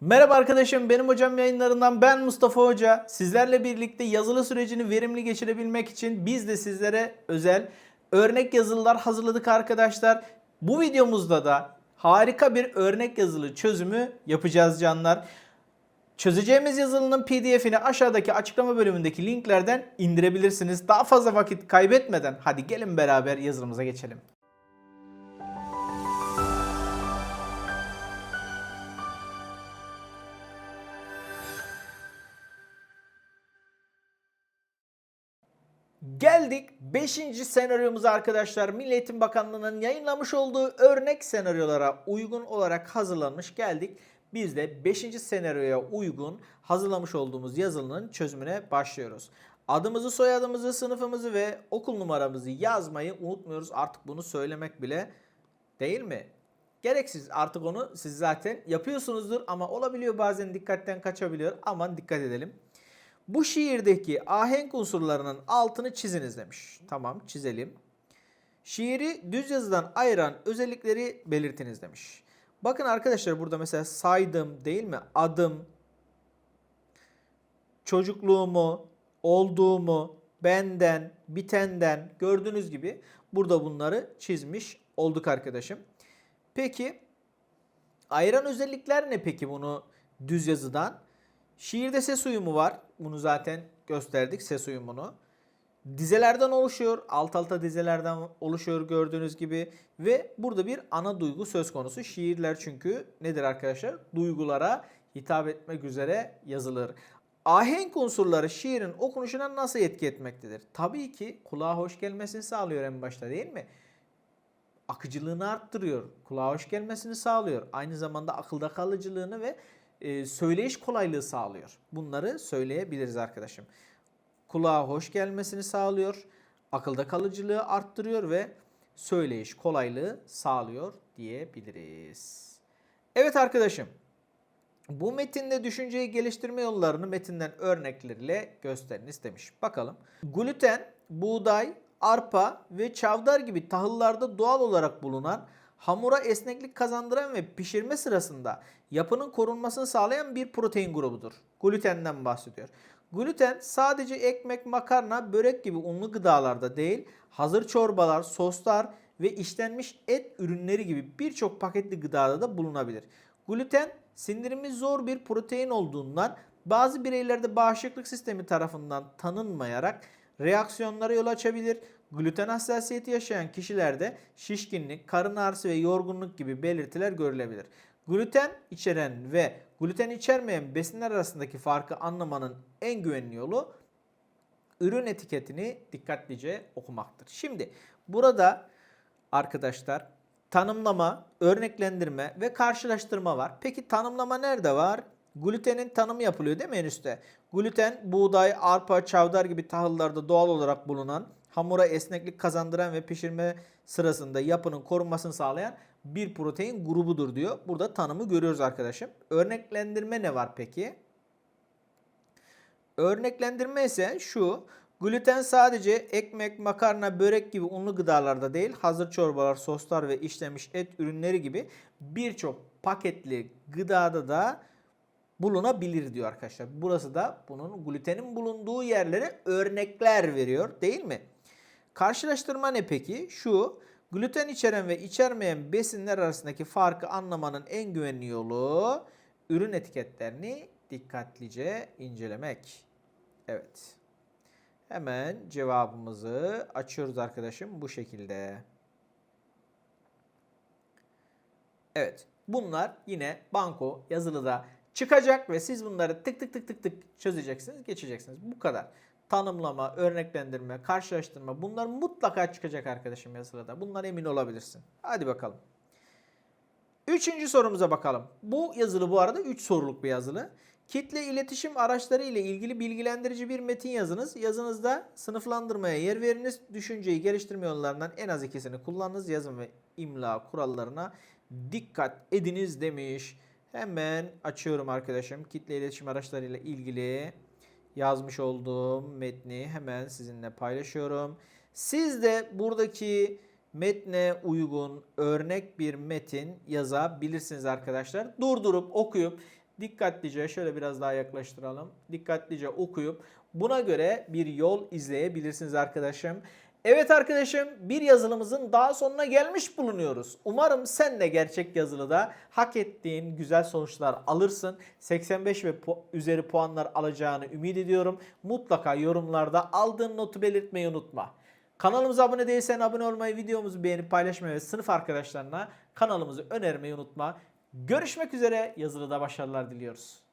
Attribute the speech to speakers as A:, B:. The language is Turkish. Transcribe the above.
A: Merhaba arkadaşım, benim hocam yayınlarından ben Mustafa Hoca. Sizlerle birlikte yazılı sürecini verimli geçirebilmek için biz de sizlere özel örnek yazılılar hazırladık arkadaşlar. Bu videomuzda da harika bir örnek yazılı çözümü yapacağız canlar. Çözeceğimiz yazılının pdf'ini aşağıdaki açıklama bölümündeki linklerden indirebilirsiniz. Daha fazla vakit kaybetmeden hadi gelin beraber yazılımıza geçelim. Geldik 5. senaryomuza arkadaşlar. Milli Bakanlığı'nın yayınlamış olduğu örnek senaryolara uygun olarak hazırlanmış geldik. Biz de 5. senaryoya uygun hazırlamış olduğumuz yazılının çözümüne başlıyoruz. Adımızı, soyadımızı, sınıfımızı ve okul numaramızı yazmayı unutmuyoruz. Artık bunu söylemek bile değil mi? Gereksiz artık onu siz zaten yapıyorsunuzdur ama olabiliyor bazen dikkatten kaçabiliyor. Aman dikkat edelim. Bu şiirdeki ahenk unsurlarının altını çiziniz demiş. Tamam çizelim. Şiiri düz yazıdan ayıran özellikleri belirtiniz demiş. Bakın arkadaşlar burada mesela saydım değil mi? Adım, çocukluğumu, olduğumu, benden, bitenden gördüğünüz gibi burada bunları çizmiş olduk arkadaşım. Peki ayıran özellikler ne peki bunu düz yazıdan? Şiirde ses uyumu var. Bunu zaten gösterdik ses uyumunu. Dizelerden oluşuyor. Alt alta dizelerden oluşuyor gördüğünüz gibi. Ve burada bir ana duygu söz konusu. Şiirler çünkü nedir arkadaşlar? Duygulara hitap etmek üzere yazılır. Ahenk unsurları şiirin okunuşuna nasıl etki etmektedir? Tabii ki kulağa hoş gelmesini sağlıyor en başta değil mi? akıcılığını arttırıyor. Kulağa hoş gelmesini sağlıyor. Aynı zamanda akılda kalıcılığını ve e, söyleyiş kolaylığı sağlıyor. Bunları söyleyebiliriz arkadaşım. Kulağa hoş gelmesini sağlıyor. Akılda kalıcılığı arttırıyor ve söyleyiş kolaylığı sağlıyor diyebiliriz. Evet arkadaşım. Bu metinde düşünceyi geliştirme yollarını metinden örnekleriyle gösterin istemiş. Bakalım. Gluten, buğday, arpa ve çavdar gibi tahıllarda doğal olarak bulunan hamura esneklik kazandıran ve pişirme sırasında yapının korunmasını sağlayan bir protein grubudur. Glutenden bahsediyor. Gluten sadece ekmek, makarna, börek gibi unlu gıdalarda değil, hazır çorbalar, soslar ve işlenmiş et ürünleri gibi birçok paketli gıdada da bulunabilir. Gluten sindirimi zor bir protein olduğundan bazı bireylerde bağışıklık sistemi tarafından tanınmayarak reaksiyonlara yol açabilir. Gluten hassasiyeti yaşayan kişilerde şişkinlik, karın ağrısı ve yorgunluk gibi belirtiler görülebilir. Gluten içeren ve gluten içermeyen besinler arasındaki farkı anlamanın en güvenli yolu ürün etiketini dikkatlice okumaktır. Şimdi burada arkadaşlar tanımlama, örneklendirme ve karşılaştırma var. Peki tanımlama nerede var? Glutenin tanımı yapılıyor değil mi en üstte? Gluten, buğday, arpa, çavdar gibi tahıllarda doğal olarak bulunan, hamura esneklik kazandıran ve pişirme sırasında yapının korunmasını sağlayan bir protein grubudur diyor. Burada tanımı görüyoruz arkadaşım. Örneklendirme ne var peki? Örneklendirme ise şu. Gluten sadece ekmek, makarna, börek gibi unlu gıdalarda değil, hazır çorbalar, soslar ve işlenmiş et ürünleri gibi birçok paketli gıdada da bulunabilir diyor arkadaşlar. Burası da bunun glutenin bulunduğu yerlere örnekler veriyor değil mi? Karşılaştırma ne peki? Şu gluten içeren ve içermeyen besinler arasındaki farkı anlamanın en güvenli yolu ürün etiketlerini dikkatlice incelemek. Evet. Hemen cevabımızı açıyoruz arkadaşım bu şekilde. Evet. Bunlar yine banko yazılıda çıkacak ve siz bunları tık tık tık tık tık çözeceksiniz, geçeceksiniz. Bu kadar. Tanımlama, örneklendirme, karşılaştırma bunlar mutlaka çıkacak arkadaşım yazılıda. Bunlar emin olabilirsin. Hadi bakalım. Üçüncü sorumuza bakalım. Bu yazılı bu arada 3 soruluk bir yazılı. Kitle iletişim araçları ile ilgili bilgilendirici bir metin yazınız. Yazınızda sınıflandırmaya yer veriniz. Düşünceyi geliştirme yollarından en az ikisini kullanınız. Yazım ve imla kurallarına dikkat ediniz demiş. Hemen açıyorum arkadaşım. Kitle iletişim araçları ile ilgili yazmış olduğum metni hemen sizinle paylaşıyorum. Siz de buradaki metne uygun örnek bir metin yazabilirsiniz arkadaşlar. Durdurup okuyup dikkatlice şöyle biraz daha yaklaştıralım. Dikkatlice okuyup buna göre bir yol izleyebilirsiniz arkadaşım. Evet arkadaşım bir yazılımızın daha sonuna gelmiş bulunuyoruz. Umarım sen de gerçek yazılıda hak ettiğin güzel sonuçlar alırsın. 85 ve pu- üzeri puanlar alacağını ümit ediyorum. Mutlaka yorumlarda aldığın notu belirtmeyi unutma. Kanalımıza abone değilsen abone olmayı, videomuzu beğenip paylaşmayı ve sınıf arkadaşlarına kanalımızı önermeyi unutma. Görüşmek üzere yazılıda başarılar diliyoruz.